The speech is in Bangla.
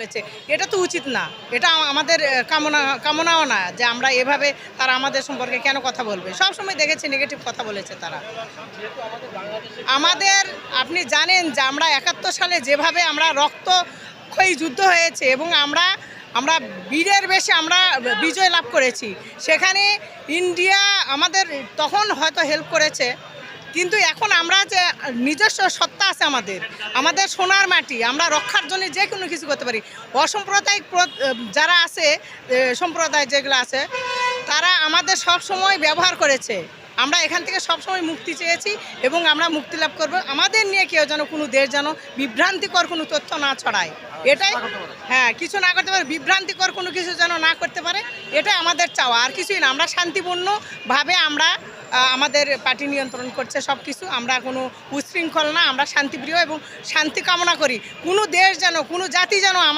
বলেছে। এটা তো উচিত না। এটা আমাদের কামনা, কামনাও না যে আমরা এভাবে তারা আমাদের সম্পর্কে কেন কথা বলবে। সব সময় দেখেছি নেগেটিভ কথা বলেছে তারা। আমাদের, আপনি জানেন যে আমরা একাত্তর সালে যেভাবে আমরা রক্তক্ষয়ী যুদ্ধ হয়েছে এবং আমরা আমরা বীরের বেশি আমরা বিজয় লাভ করেছি। সেখানে ইন্ডিয়া আমাদের তখন হয়তো হেল্প করেছে। কিন্তু এখন আমরা যে নিজস্ব সত্তা আছে আমাদের আমাদের সোনার মাটি, আমরা রক্ষার জন্য যে কোনো কিছু করতে পারি। অসাম্প্রদায়িক প্র- যারা আছে সম্প্রদায় যেগুলো আছে, তারা আমাদের সব সময় ব্যবহার করেছে। আমরা এখান থেকে সবসময় মুক্তি চেয়েছি এবং আমরা মুক্তি লাভ করব। আমাদের নিয়ে কেউ যেন কোনো দেশ যেন বিভ্রান্তিকর কোনো তথ্য না ছড়ায়। এটাই হ্যাঁ কিছু না করতে পারে, বিভ্রান্তিকর কোনো কিছু যেন না করতে পারে, এটাই আমাদের চাওয়া। আর কিছুই না, আমরা শান্তিপূর্ণভাবে আমরা আমাদের পার্টি নিয়ন্ত্রণ করছে সব কিছু আমরা কোনো উচ্ছৃঙ্খল না, আমরা শান্তিপ্রিয় এবং শান্তি কামনা করি। কোনো দেশ যেন, কোনো জাতি যেন